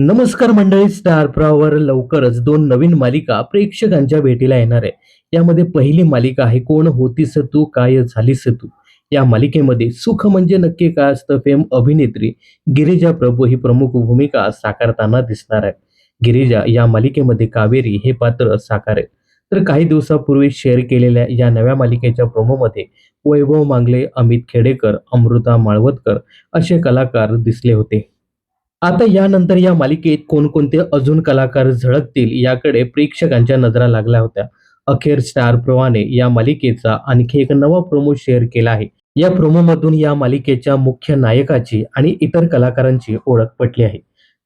नमस्कार मंडळी स्टार प्रावर लवकरच दोन नवीन मालिका प्रेक्षकांच्या भेटीला येणार आहे. यामध्ये पहिली मालिका आहे कोण होतीस तू काय झालीस तू? या मालिकेमध्ये सुख म्हणजे नक्की काय असतं फेम अभिनेत्री गिरिजा प्रभू ही प्रमुख भूमिका साकारताना दिसणार आहे. गिरिजा या मालिकेमध्ये कावेरी हे पात्र साकार आहे तर काही दिवसापूर्वी शेअर केलेल्या या नव्या मालिकेच्या प्रोमोमध्ये वैभव मांगले अमित खेडेकर अमृता माळवतकर असे कलाकार दिसले होते. आता यानंतर या मालिकेत कोणकोणते अजून कलाकार झळकतील याकडे प्रेक्षकांच्या नजरा लागल्या होत्या. अखेर स्टार प्रवाने या मालिकेचा आणखी एक नवा प्रोमो शेअर केला आहे. या प्रोमोमधून या मालिकेच्या मुख्य नायकाची आणि इतर कलाकारांची ओळख पटली आहे.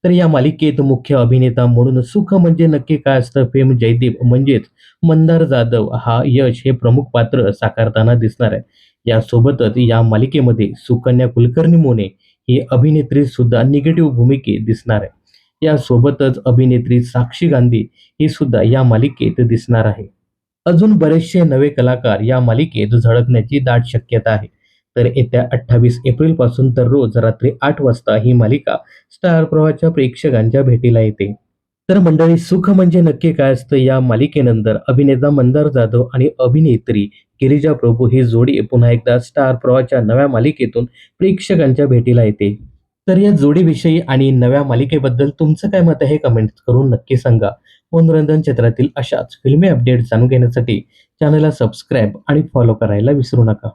तर या मालिकेत मुख्य अभिनेता म्हणून सुख म्हणजे नक्की काय असतं? फेम जयदीप म्हणजेच मंदार जाधव हा यश हे प्रमुख पात्र साकारताना दिसणार आहे. यासोबतच या मालिकेमध्ये सुकन्या कुलकर्णी मोने ही अभिनेत्री सुद्धा निगेटिव्ह भूमिकेत दिसणार आहे. यासोबतच अभिनेत्री साक्षी गांधी ही सुद्धा या मालिकेत दिसणार आहे. अजून बरेचसे नवे कलाकार या मालिकेत झळकण्याची दाट शक्यता आहे. तर येत्या अठ्ठावीस एप्रिलपासून तर रोज रात्री आठ वाजता ही मालिका स्टार प्रवाहाच्या प्रेक्षकांच्या भेटीला येते. तर मंडळी सुख म्हणजे नक्की काय असतं? या मालिकेनंतर अभिनेता मंदार जाधव आणि अभिनेत्री गिरिजा प्रभू ही जोडी पुन्हा एकदा स्टार प्रवाच्या नव्या मालिकेतून प्रेक्षकांच्या भेटीला येते. तर या जोडीविषयी आणि नव्या मालिकेबद्दल तुमचं काय मत आहे? कमेंट करून नक्की सांगा. मनोरंजन क्षेत्रातील अशाच फिल्मी अपडेट जाणून घेण्यासाठी चॅनलला सबस्क्राईब आणि फॉलो करायला विसरू नका.